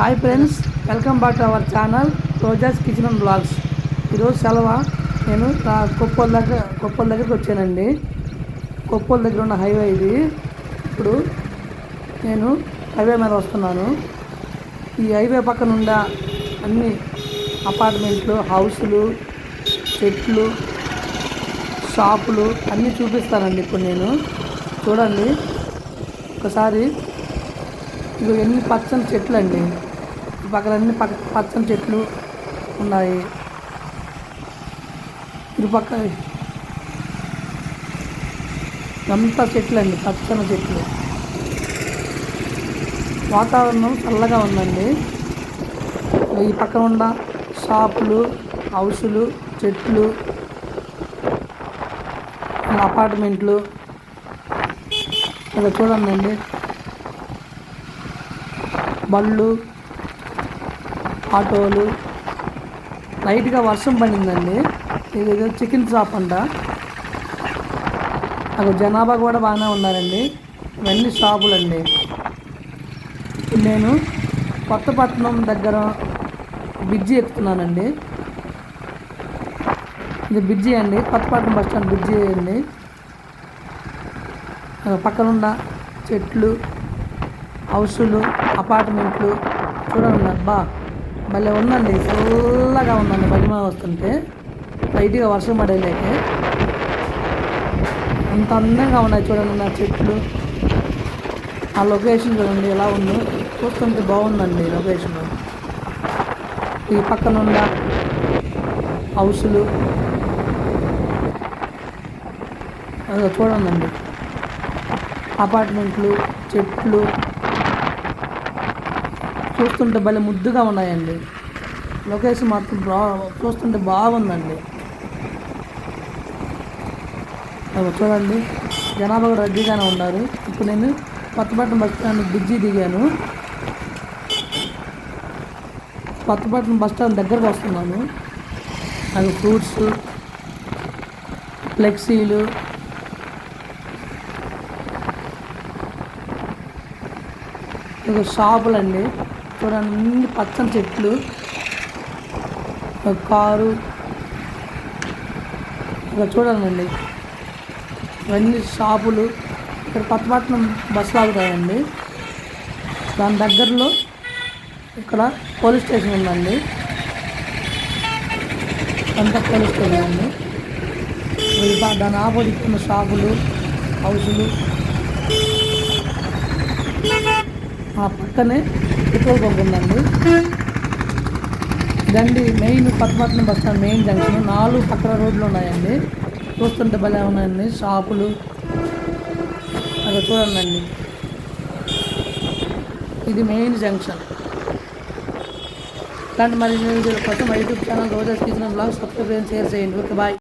Hi friends welcome back to our channel Roja's kitchen and blogs ఈరోజు సెలవ? నేను కొప్పల దగ్గర కొప్పల దగ్గరికి వచ్చానండి. కొప్పల దగ్గర ఉన్న హైవే ఇది. ఇప్పుడు నేను హైవే మీద వస్తున్నాను. ఈ హైవే పక్కన ఉన్న అన్ని అపార్ట్మెంట్లు హౌసులు చెట్లు షాపులు అన్నీ చూపిస్తానండి ఇప్పుడు నేను. చూడండి. ఒకసారి ఇవి ఎన్ని పచ్చని చెట్లు అండి ఈ అన్ని పక్క పచ్చని చెట్లు ఉన్నాయి. ఇటు పక్క అంతా చెట్లు అండి పచ్చని చెట్లు. వాతావరణం చల్లగా ఉందండి. ఈ పక్కన ఉన్న షాపులు హౌసులు చెట్లు అపార్ట్మెంట్లు. ఇలా చూడండి అండి. బళ్ళు ఆటోలు. లైట్గా వర్షం పడిందండి. ఇది ఏదో చికెన్ షాప్ అంట. అక్కడ జనాభా కూడా బాగానే ఉన్నారండి. ఇవన్నీ షాపులు అండి నేను కొత్తపట్నం దగ్గర బ్రిడ్జి ఎక్కుతున్నానండి. ఇది బ్రిడ్జి అండి. కొత్తపట్నం బస్ స్టాండ్ బ్రిడ్జి అండి. పక్కనున్న చెట్లు హౌసులు అపార్ట్మెంట్లు. చూడండి అబ్బా. భలే ఉందండి. చల్లగా ఉందండి మహిమ వస్తుంటే. లైట్గా వర్షం పడేలేక. అంత అందంగా ఉన్నాయి చూడండి నా చెట్లు. ఆ లొకేషన్ చూడండి ఎలా ఉందో. చూస్తుంటే బాగుందండి లొకేషన్. ఈ పక్కన ఉన్న హౌసులు. అదో చూడండి అపార్ట్మెంట్లు చెట్లు. చూస్తుంటే భలే ముద్దుగా ఉన్నాయండి. లొకేషన్ మాత్రం బా చూస్తుంటే బాగుందండి. చూడండి. జనాభా కూడా రద్దీగానే ఉన్నారు. ఇప్పుడు నేను కొత్తపట్నం బస్ స్టాండ్ బ్రిడ్జి దిగాను. కొత్తపట్నం బస్ స్టాండ్ దగ్గరకు వస్తున్నాను. అవి ఫ్రూట్స్ ఫ్లెక్సీలు షాపులండి. చూడండి అన్ని పచ్చని చెట్లు కారు. ఇక చూడండి ఇవన్నీ షాపులు. ఇక్కడ కొత్తపట్నం బస్సులు ఆగుతాయండి దాని దగ్గరలో ఇక్కడ పోలీస్ స్టేషన్ ఉందండి. అంత పోలీస్ స్టేషన్ అండి. దాని ఆపోజిట్ ఉన్న షాపులు హౌసులు. ఆ పక్కనే పెట్రోల్ బంక్ ఉందండి. ఇదండి main Padmapatnam bus stand main junction నాలుగు పక్కన రోడ్లు ఉన్నాయండి. చూస్తుంటే భలే ఉన్నాయండి. షాపులు. అక్కడ చూడండి ఇది మెయిన్ జంక్షన్. కానీ మరి వీడియోల కోసం YouTube channel Roja kitchen blog subscribe share చేయండి. Okay bye.